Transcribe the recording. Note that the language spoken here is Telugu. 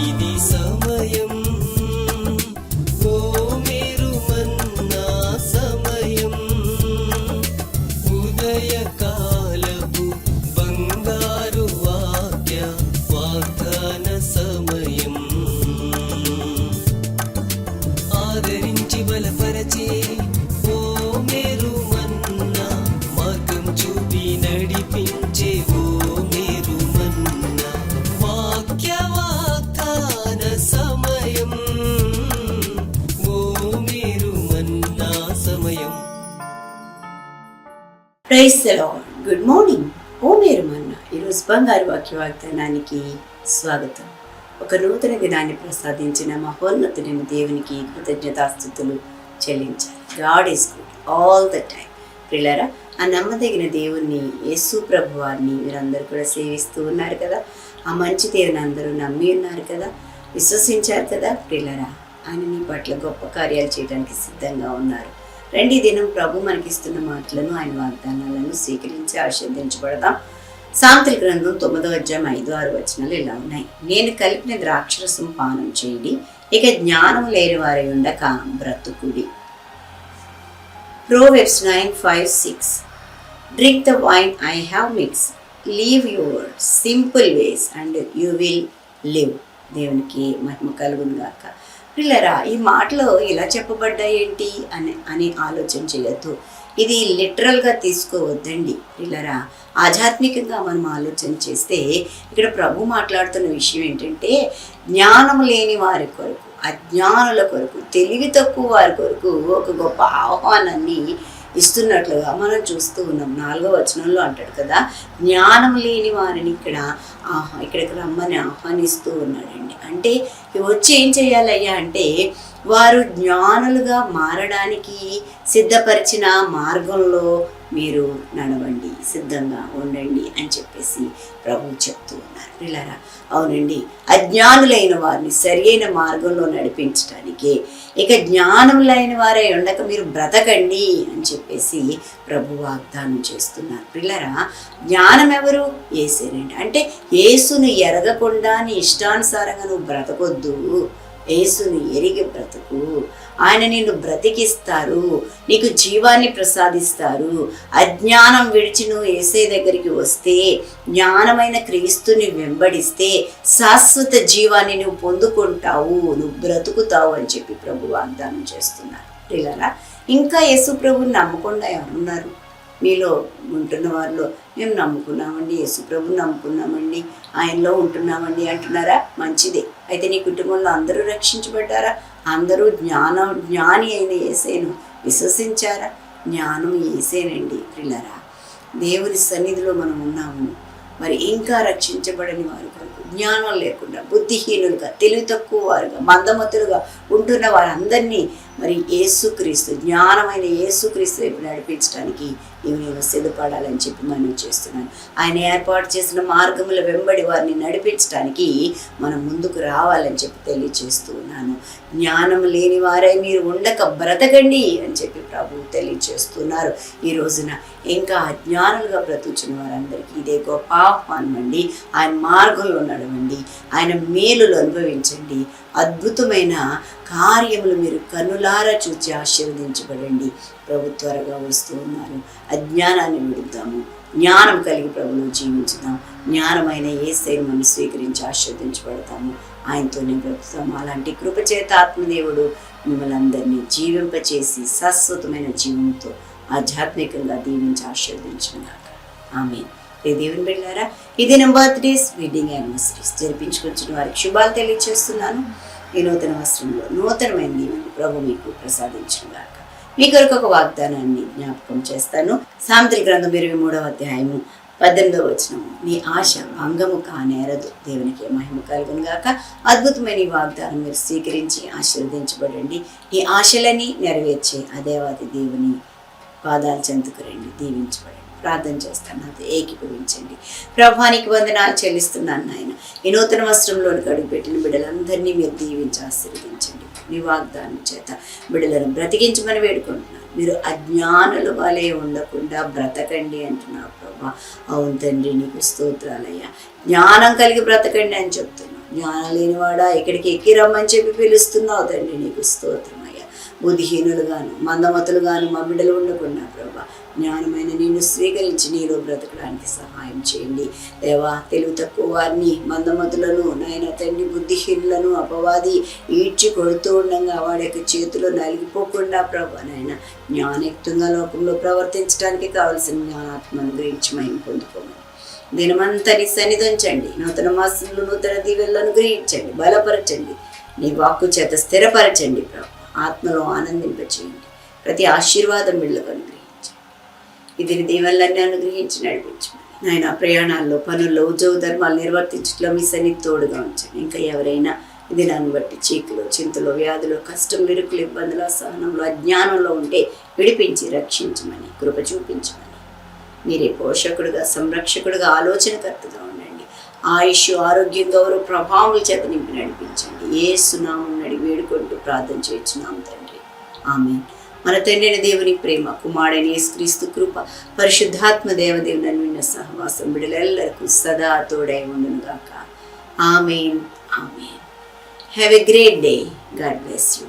ఇది సమయం ఓ మీరు మన్నా సమయం ఉదయ కాలపు బంగారు వాక్య వాగ్దాన ప్రైస్ గుడ్ మార్నింగ్. ఓ మీరు మన్న ఈరోజు బంగారు వాక్య వాగ్దానానికి స్వాగతం. ఒక నూతన దినాన్ని ప్రసాదించిన మహోన్నతుడైన దేవునికి కృతజ్ఞతాస్థుతులు చెల్లించాలి. God is good all the time పిల్లరా ఆ నమ్మదగిన దేవుణ్ణి యేసు ప్రభువారిని మీరందరూ కూడా సేవిస్తూ ఉన్నారు కదా? ఆ మంచి దేవుని అందరూ నమ్మి ఉన్నారు కదా? విశ్వసించారు కదా? పిల్లరా ఆయన నీ పట్ల గొప్ప కార్యాలు చేయడానికి సిద్ధంగా ఉన్నారు. రెండు ఈ దినం ప్రభు మనకిస్తున్న మాటలను ఆయన వాగ్దానాలను స్వీకరించి ఆశీర్దించబడదాం సాంతల గ్రంథం తొమ్మిదవ అధ్యాయం ఐదు ఆరు వచనాలు ఇలా ఉన్నాయి నేను కలిపిన ద్రాక్షరసం పానం చేయండి ఇక జ్ఞానం లేని వారి ఉండక బ్రతుకుడి Proverbs 9 5 6. Drink the wine I have mixed. Leave your simple ways and you will live. దేవునికి మహిమ కలుగును గాక పిల్లరా ఈ మాటలో ఇలా చెప్పబడ్డాయి ఏంటి అని అని ఆలోచన చేయొద్దు. ఇది లిటరల్గా తీసుకోవద్దండి పిల్లరా. ఆధ్యాత్మికంగా మనం ఆలోచన చేస్తే ఇక్కడ ప్రభు మాట్లాడుతున్న విషయం ఏంటంటే జ్ఞానం లేని వారి కొరకు అజ్ఞానుల కొరకు తెలివి తక్కువ వారి కొరకు ఒక గొప్ప ఆహ్వానాన్ని ఇస్తున్నట్లుగా మనం చూస్తూ ఉన్నాం. నాలుగో వచనంలో అంటాడు కదా జ్ఞానం లేని వారిని ఇక్కడ ఆహా ఇక్కడికి రమ్మని ఆహ్వానిస్తూ ఉన్నాడండి. అంటే వచ్చి ఏం చేయాలయ్యా అంటే వారు జ్ఞానులుగా మారడానికి సిద్ధపరిచిన మార్గంలో మీరు నడవండి సిద్ధంగా ఉండండి అని చెప్పేసి ప్రభు చెప్తూ ఉన్నారు. పిల్లరా అవునండి. అజ్ఞానులైన వారిని సరియైన మార్గంలో నడిపించడానికి ఇక జ్ఞానములైన వారే ఉండక మీరు బ్రతకండి అని చెప్పేసి ప్రభు వాగ్దానం చేస్తున్నారు. పిల్లరా జ్ఞానం ఎవరు? ఏసేనండి అంటే ఏసును ఎరగకుండా నీ ఇష్టానుసారంగా నువ్వు బ్రతకొద్దు. యేసుని ఎరిగి బ్రతుకు. ఆయన నిన్ను బ్రతికిస్తారు నీకు జీవాన్ని ప్రసాదిస్తారు. అజ్ఞానం విడిచి నువ్వు ఏసే దగ్గరికి వస్తే జ్ఞానమైన క్రీస్తుని వెంబడిస్తే శాశ్వత జీవాన్ని నువ్వు పొందుకుంటావు నువ్వు బ్రతుకుతావు అని చెప్పి ప్రభు వాగ్దానం చేస్తున్నారు. పిల్లరా ఇంకా యేసు ప్రభుని నమ్మకుండా ఎవరున్నారు? మీలో ఉంటున్న వారిలో మేము నమ్ముకున్నామండి యేసు నమ్ముకున్నామండి ఆయనలో ఉంటున్నామండి అంటున్నారా? మంచిదే. అయితే నీ కుటుంబంలో అందరూ రక్షించబడ్డారా? అందరూ జ్ఞానం జ్ఞాని అయిన ఏసేను విశ్వసించారా? జ్ఞానం ఏసేనండి పిల్లరా దేవుని సన్నిధిలో మనం ఉన్నాము. మరి ఇంకా రక్షించబడని వారి కొరకు జ్ఞానం లేకుండా బుద్ధిహీనులుగా తెలివి తక్కువ వారుగా మందమతులుగా ఉంటున్న వారందరినీ మరి యేసుక్రీస్తు జ్ఞానమైన యేసుక్రీస్తు వైపు నడిపించడానికి ఇవి నేను సిద్ధపడాలని చెప్పి మనం చేస్తున్నాను. ఆయన ఏర్పాటు చేసిన మార్గముల వెంబడి వారిని నడిపించడానికి మనం ముందుకు రావాలని చెప్పి తెలియచేస్తూ ఉన్నాను. జ్ఞానం లేని వారై మీరు ఉండక బ్రతకండి అని చెప్పి ప్రభు తెలియచేస్తున్నారు. ఈ రోజున ఇంకా అజ్ఞానులుగా బ్రతుకుచిన వారందరికీ ఇదే గొప్ప ఆహ్వానం అండి ఆయన మార్గంలో నడవండి. ఆయన మేలులు అనుభవించండి. అద్భుతమైన కార్యములు మీరు కన్నులారా చూచి ఆశీర్వదించబడండి. ప్రభు త్వరగా వస్తూ ఉన్నారు. అజ్ఞానాన్ని విడుద్దాము. జ్ఞానం కలిగి ప్రభులో జీవించుదాం. జ్ఞానమైన ఏ మనం స్వీకరించి ఆశీర్వదించబడతాము. ఆయనతోనే బ్రతుకుతాము. అలాంటి కృపచేత ఆత్మదేవుడు మిమ్మల్ని అందరినీ జీవింపచేసి శాశ్వతమైన జీవంతో ఆధ్యాత్మికంగా దీవించి ఆశీర్వదించుగాక ఆమె దేవుని వెళ్ళారా ఇది దినం బర్త్డేస్ వెడ్డింగ్ యానివర్సరీస్ జరిపించుకొచ్చిన వారికి శుభాలు తెలియజేస్తున్నాను ఈ నూతన వస్త్రంలో నూతనమైన దీవెనలు ప్రభు మీకు ప్రసాదించుగాక మీ కొరకు ఒక వాగ్దానాన్ని జ్ఞాపకం చేస్తాను. సాంత్రి గ్రంథం ఇరవై మూడవ అధ్యాయము పద్దెనిమిదవ వచనము మీ ఆశ భంగము కానేరదు. దేవునికి మహిమ కలుగును గాక. అద్భుతమైన ఈ వాగ్దానం మీరు స్వీకరించి ఆశీర్వదించబడండి. ఈ ఆశలని నెరవేర్చే ఆ దేవాది దేవుని పాదాలు చెందుకు రండి. దీవించబడండి. ప్రార్థన చేస్తాను. నాతో ఏకీభవించండి. ప్రభానికి వందనాలు చెల్లిస్తున్నాను నాయన. ఈ నూతన వస్త్రంలోనికి అడుగుపెట్టిన బిడ్డలందరినీ మీరు దీవించి ఆశీర్వదించండి. నీ వాగ్దానం చేత బిడ్డలను బ్రతికించమని వేడుకుంటున్నాను. మీరు అజ్ఞానుల వలె ఉండకుండా బ్రతకండి అంటున్నావు ప్రభా. అవును తండ్రి నీకు స్తోత్రాలయ్యా. జ్ఞానం కలిగి బ్రతకండి అని చెప్తున్నావు. జ్ఞానం లేనివాడా? ఇక్కడికి ఎక్కి రమ్మని చెప్పి పిలుస్తున్నావు తండ్రి నీకు స్తోత్రం. బుద్ధిహీనులుగాను మందమతులుగాను మా బిడ్డలు ఉండకుండా ప్రభా జ్ఞానమైన నేను స్వీకరించి నీలో బ్రతకడానికి సహాయం చేయండి. దేవా తెలివి తక్కువ వారిని మందమతులను నాయన తండ్రి బుద్ధిహీనులను అపవాది ఈడ్చి కొడుతూ ఉండగా వాడి యొక్క చేతిలో నలిగిపోకుండా ప్రభా నాయన జ్ఞానయుక్తంగా లోకంలో ప్రవర్తించడానికి కావలసిన జ్ఞానాత్మను గురించి మేము పొందుకోమని. దినమంతా నీ సన్నిధించండి నూతన మాసంలో నూతన దీవెలను గ్రహించండి బలపరచండి. నీ వాక్కు చేత స్థిరపరచండి ప్రభు. ఆత్మలో ఆనందింపచేయండి. ప్రతి ఆశీర్వాదం వీళ్ళకు అనుగ్రహించండి. ఇది దీవెనలన్నీ అనుగ్రహించి నడిపించండి నాయన ప్రయాణాల్లో పనుల్లో ఉద్యోగ ధర్మాలు నిర్వర్తించడంలో మీ సన్నిధి తోడుగా ఉంచండి. ఇంకా ఎవరైనా ఇది నన్ను బట్టి చీకులు చింతలు వ్యాధులు కష్టం విరుకులు ఇబ్బందులు అసహనంలో అజ్ఞానంలో ఉంటే విడిపించి రక్షించమని కృప చూపించమని. మీరే పోషకుడుగా సంరక్షకుడుగా ఆలోచనకర్తగా ఉండండి. ఆయుష్ ఆరోగ్యం గౌరవ ప్రభావం చేత నింపి నడిపించండి. ఏ సునామం ప్రార్థన చేయించున్నాం తండ్రి ఆమె మన తండ్రిని దేవుని ప్రేమ కుమారుడైన యేసుక్రీస్తు కృప పరిశుద్ధాత్మ దేవదేవుని విన్న సహవాసం బిడలెల్లరికూ సదా తోడై ఉండును గాక amen amen have a great day God bless you